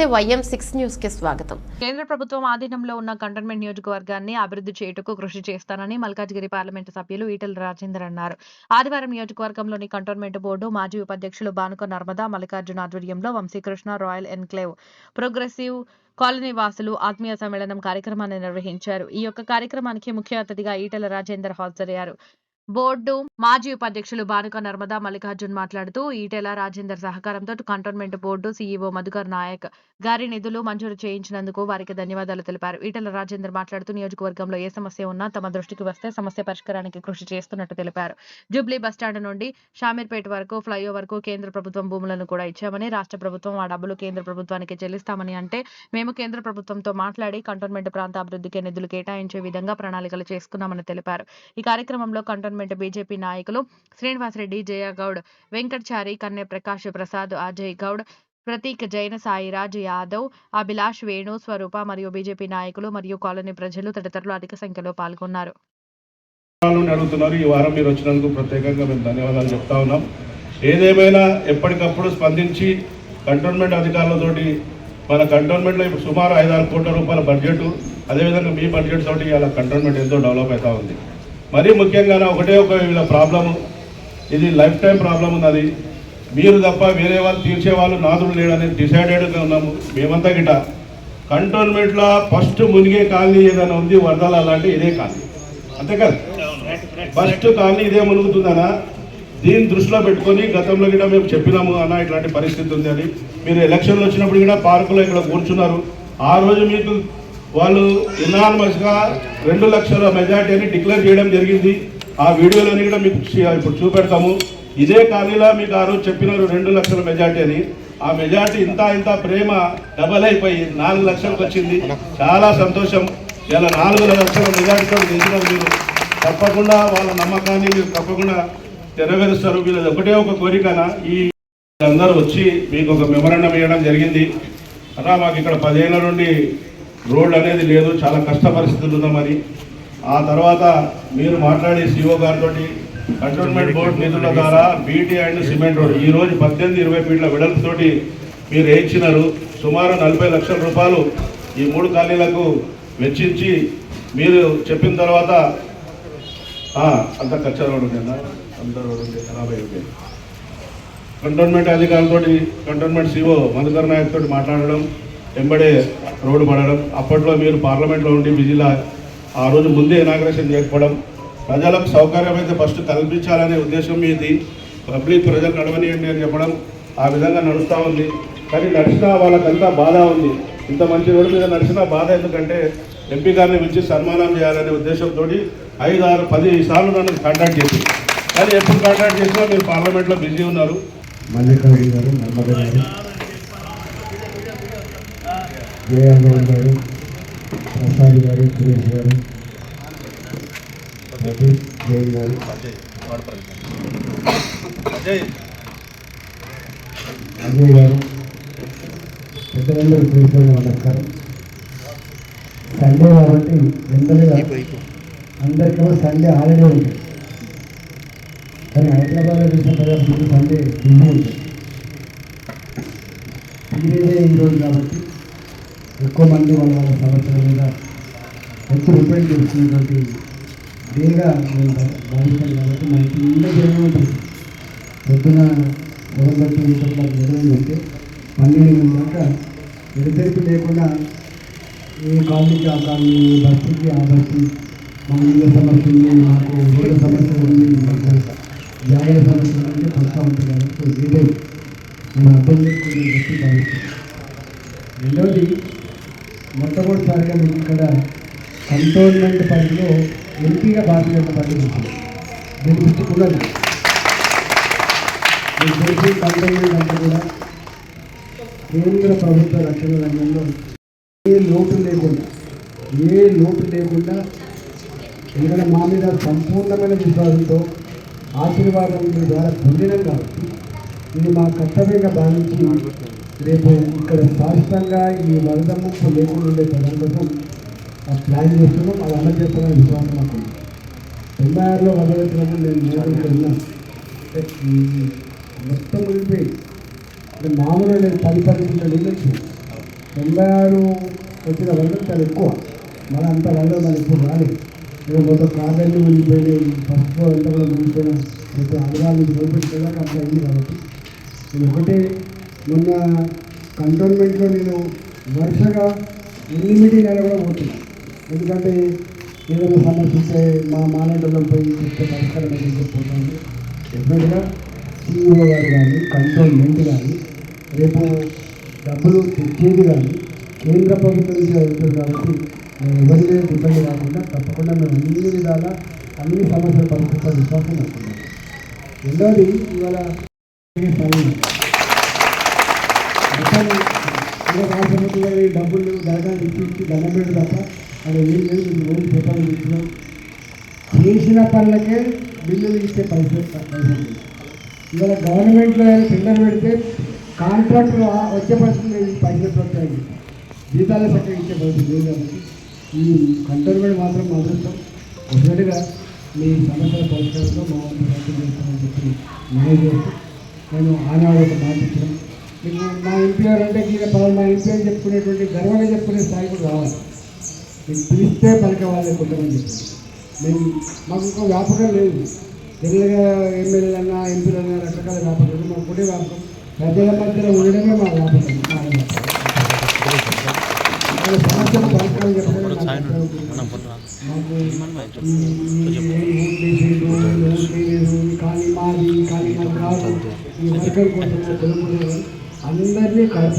నమస్తే YM six న్యూస్కి స్వాగతం. కేంద్ర ప్రభుత్వం ఆధీనంలో ఉన్న కంటోన్మెంట్ నియోజకవర్గాన్ని అభివృద్ధి చేయుటకు కృషి చేస్తానని మల్కాజ్గిరి పార్లమెంటు సభ్యులు ఈటల రాజేందర్ అన్నారు. ఆదివారం నియోజకవర్గంలోని కంటోన్మెంట్ బోర్డు మాజీ ఉపాధ్యక్షులు బానుక నర్మదా మల్లికార్జున ఆధ్వర్యంలో Vamsikrishna royal enclave progressive colony వాసులు ఆత్మీయ సమ్మేళనం కార్యక్రమాన్ని నిర్వహించారు. ఈ యొక్క కార్యక్రమానికి ముఖ్య అతిథిగా ఈటల రాజేందర్ హాజరయ్యారు. బోర్డు మాజీ ఉపాధ్యక్షులు బానుక నర్మదా మల్లికార్జున్ మాట్లాడుతూ ఈటెల రాజేందర్ సహకారంతో cantonment board CEO Madhukar Nayak గారి నిధులు మంజూరు చేయించినందుకు వారికి ధన్యవాదాలు తెలిపారు. ఈటెల రాజేందర్ మాట్లాడుతూ నియోజకవర్గంలో ఏ సమస్య ఉన్నా తమ దృష్టికి వస్తే సమస్య పరిష్కారానికి కృషి చేస్తున్నట్టు తెలిపారు. జూబ్లీ బస్టాండ్ నుండి షామీర్పేట వరకు ఫ్లైఓవర్కు కేంద్ర ప్రభుత్వం భూములను కూడా ఇచ్చామని రాష్ట్ర ప్రభుత్వం ఆ డబ్బులు కేంద్ర ప్రభుత్వానికి చెల్లిస్తామని అంటే మేము కేంద్ర ప్రభుత్వంతో మాట్లాడి కంటోన్మెంట్ ప్రాంత అభివృద్ధికి నిధులు కేటాయించే విధంగా ప్రణాళికలు చేసుకున్నామని తెలిపారు. ఈ కార్యక్రమంలో కంటోన్మెంట్ బీజేపీ నాయకులు శ్రీనివాసరెడ్డి జయగౌడ్ వెంకట్చారి కన్నె ప్రకాష్ ప్రసాద్ అజయ్ గౌడ్ ప్రతీక్ జైన సాయిరాజ్ యాదవ్ అభిలాష్ వేణు స్వరూప మరియు బీజేపీ నాయకులు మరియు కాలనీ ప్రజలు తదితరులు అధిక సంఖ్యలో పాల్గొన్నారు. అడుగుతున్నారు. ఈ వారం మీరు వచ్చినందుకు ప్రత్యేకంగా మేము ధన్యవాదాలు చెప్తా ఉన్నాం. ఏదేమైనా ఎప్పటికప్పుడు స్పందించి కంటోన్మెంట్ అధికారులతోటి మన కంటోన్మెంట్లో ఇప్పుడు సుమారు ఐదారు కోట్ల రూపాయల బడ్జెట్ అదేవిధంగా మీ బడ్జెట్ తోటి ఇలా కంటోన్మెంట్ ఎంతో డెవలప్ అవుతా ఉంది. మరీ ముఖ్యంగా ఒకటే ఒక వీళ్ళ ప్రాబ్లము. ఇది లైఫ్ టైం ప్రాబ్లం ఉన్నది మీరు తప్ప వేరే వాళ్ళు తీర్చే వాళ్ళు నాదుడు లేడని డిసైడెడ్గా ఉన్నాము మేమంతా గిట. కంటోన్మెంట్లో ఫస్ట్ మునిగే కాలనీ ఏదైనా ఉంది వరదల అలాంటి ఇదే కాలనీ. అంతే కదా? ఫస్ట్ కాలనీ ఇదే మునుగుతుందనా? దీన్ని దృష్టిలో పెట్టుకొని గతంలో కూడా మేము చెప్పినాము అన్న ఇట్లాంటి పరిస్థితి ఉంది అని. మీరు ఎలక్షన్లు వచ్చినప్పుడు కూడా పార్కులో ఇక్కడ కూర్చున్నారు. ఆ రోజు మీకు వాళ్ళు ఇనానమస్గా రెండు లక్షల మెజార్టీ అని డిక్లేర్ చేయడం జరిగింది. ఆ వీడియోలోని కూడా మీకు ఇప్పుడు చూపెడతాము. ఇదే కాలనీలో మీకు ఆ రోజు చెప్పినారు రెండు లక్షల మెజార్టీ అని. ఆ మెజార్టీ ఇంత ఇంత ప్రేమ డబల్ అయిపోయి నాలుగు లక్షలకు వచ్చింది. చాలా సంతోషం. ఇలా నాలుగు లక్షల మెజార్టీతో గెలిచినారు మీరు. తప్పకుండా వాళ్ళ నమ్మకాన్ని మీరు తప్పకుండా నెరవేరుస్తారు. వీళ్ళది ఒకటే ఒక కోరికన? ఈ అందరూ వచ్చి మీకు ఒక మెమరాండం ఇవ్వడం జరిగింది. అలా మాకు ఇక్కడ పదిహేను నుండి రోడ్లు అనేది లేదు చాలా కష్ట పరిస్థితులు ఉన్నామని ఆ తర్వాత మీరు మాట్లాడి సిఓ గారితో కంటోన్మెంట్ బోర్డు నిధుల ద్వారా బీటీ అండ్ సిమెంట్ రోడ్ ఈ రోజు పద్దెనిమిది ఇరవై ఫీట్ల వెడల్పుతోటి మీరు వేయించినారు. సుమారు నలభై లక్షల రూపాయలు ఈ మూడు ఖాళీలకు వెచ్చించి మీరు చెప్పిన తర్వాత అంత ఖర్చు రోడ్ ఉందా అంత రోడ్ ఖరాబ్ అయిపోయింది కంటోన్మెంట్ అధికారులతో కంటోన్మెంట్ సిఓ మధుకర్ నాయక్ తోటి మాట్లాడడం వెంబడే రోడ్డు పడడం. అప్పట్లో మీరు పార్లమెంట్లో ఉండి బిజీలా ఆ రోజు ముందే ఇనాగ్రేషన్ చేయకపోవడం. ప్రజలకు సౌకర్యం అయితే ఫస్ట్ కల్పించాలనే ఉద్దేశం మీది. పబ్లిక్ ప్రజలు నడవనియండి అని చెప్పడం ఆ విధంగా నడుస్తూ ఉంది. కానీ నడిచినా వాళ్ళకంతా బాధ ఉంది. ఇంత మంచి రోడ్డు మీద నడిచినా బాధ ఎందుకంటే ఎంపీ గారిని పిలిచి సన్మానం చేయాలనే ఉద్దేశంతో ఐదు ఆరు పది సార్లు నన్ను కాంటాక్ట్ చేసి. కానీ ఎప్పుడు కాంటాక్ట్ చేసినా మీరు పార్లమెంట్లో బిజీ ఉన్నారు. మల్లికార్జున గారు గారు. జయాగౌడ్ గారు ప్రసాద్ గారు సురేష్ గారు ప్రదీప్ జైన్ గారు అజయ్ గారు పెద్దలందరూ కూర్చొని నమస్కారం సండే కాబట్టి జనరల్గా అందరికీ సండే హాలిడే ఉంది కానీ హైదరాబాద్లో చూసిన ప్రజలకు సండే బిజీ ఉంది ఈరోజు కాబట్టి ఎక్కువ మంది వాళ్ళ వాళ్ళ సమస్యల మీద ఎక్కువ రిపెండ్ చేస్తున్నటువంటి డేగా నేను భావిస్తాం కాబట్టి మనకి ఇంత జనం ఉంటుంది పొద్దున పొగబట్టి నిర్వహించే పన్నెండు దాకా ఎడతెరిపి లేకుండా ఏ కాలనీకి ఆ కాలనీ ఏ బస్సుకి ఆ బస్సు మా ఇళ్ళ సమస్య ఉంది మాకు రోడ్ల సమస్య ఉంది మాకు జాగ్రత్త సమస్య ఉంది పక్కా ఉంటుంది కాబట్టి డీటెయిల్ నేను అర్థం చేసుకుని చెప్పి భావిస్తాం రెండవది మొట్టమొదటిసారిగా మీకు ఇక్కడ కంటోన్మెంట్ పరిధిలో ఎంపీగా భారతీయ జనతా పార్టీ వచ్చింది గెలిపించుకున్నది మీకు తెలిసి కంటోన్మెంట్ అంతా కూడా కేంద్ర ప్రభుత్వ రక్షణ రంగంలో ఏ లోటు లేకుండా ఏ లోటు లేకుండా ఎందుకంటే మా మీద సంపూర్ణమైన విశ్వాసంతో ఆశీర్వాదం మీ ద్వారా పొందినం కాబట్టి ఇది మా కర్తవ్యంగా భావించి రేపు ఇక్కడ శాశ్వతంగా ఈ వరద ముప్పు లేకుండా ఉండే ప్రజల కోసం ఆ ప్లాన్ చేస్తున్నాం. అది అమలు చేస్తామని విశ్వాసం నాకు ఉంది. తొంభై ఆరులో వరద వచ్చినప్పుడు నేను నేను ఇక్కడ మొత్తం మునిగిపోయి అంటే మామూలుగా నేను పది పది కిలో నీళ్ళు వచ్చింది తొంభై ఆరు వచ్చిన వరద చాలా ఎక్కువ. మన అంత వరద మన ఇప్పుడు రాలేదు నేను మొత్తం కార్లన్నీ మునిగిపోయినాయి పసుపు ఎంత కూడా మునిగిపోయిన ప్రతి అధికారులు చూపించేదాకా అంత అయింది కాబట్టి. నేను ఒకటే మొన్న కంటోన్మెంట్లో నేను వరుసగా ఎన్ని మీటింగ్లు కూడా పోతున్నాను ఎందుకంటే ఏదైనా సమస్య ఉంటే మా మానవులలో పోయి చెప్తే పరిష్కారం అనేది చెప్పిపోతాను డెఫినెట్గా సీఈఓ గారు కానీ కంటోన్మెంట్ కానీ రేపు డబ్బులు తెచ్చేది కానీ కేంద్ర ప్రభుత్వం నుంచి వెళ్తుంది కాబట్టి మేము ఎవరి మీద డిపెండ్ కాకుండా తప్పకుండా మేము అన్ని విధాల అన్ని సమస్యలు పరిస్థితుల విశ్వాసం అనుకున్నాం రెండవది ఇవాళ సమయం ఇంకా రాష్ట్రపతి గారి డబ్బులు దళగాన్ని ఇచ్చి ఇచ్చి దండం పెట్టి తప్ప అది ఏం లేదు మీరు రోజు పేపర్లు ఇచ్చినాం చేసిన పనులకే బిల్లులు ఇచ్చే పైసలు పైసలు ఇవాళ గవర్నమెంట్లో టెండర్ పెడితే కాంట్రాక్టర్ వచ్చే పరిస్థితులు లేదు ఈ పైసలు వస్తాయి. జీతాల చక్కగా ఇచ్చే పరిస్థితి లేదు కాబట్టి ఈ కంటోన్మెంట్ మాత్రం మా అదృష్టం. డెఫినెట్గా మీ సమస్యల పరిష్కారంలో మా వంతు చేస్తామని చెప్పి మనం చేస్తూ నేను ఆనాడు ఒక మాట ఇచ్చాను. మీకు మా ఎంపీఆర్ అంటే ఈయన పలానా మా ఎంపీ అని చెప్పుకునేటువంటి గర్వంగా చెప్పుకునే స్థాయి కూడా రావాలి. మీకు పిలిస్తే పలికే వాళ్ళే కొంతమంది. చెప్పారు మేము మాకు ఇంకో వ్యాపకం లేదు. జనరల్గా ఎమ్మెల్యేలన్నా ఎంపీలన్నా రకరకాల వ్యాపకం ఉంది. మాకు ఒకటే వ్యాపకం. ప్రజల మధ్యలో ఉండడమే మా వ్యాపకం. సమస్యలు పరిష్కారం. మాకు ఖాళీ మాది ఖాళీ మాది కాదు. ఈ వర్గం కోసం అందరినీ కడప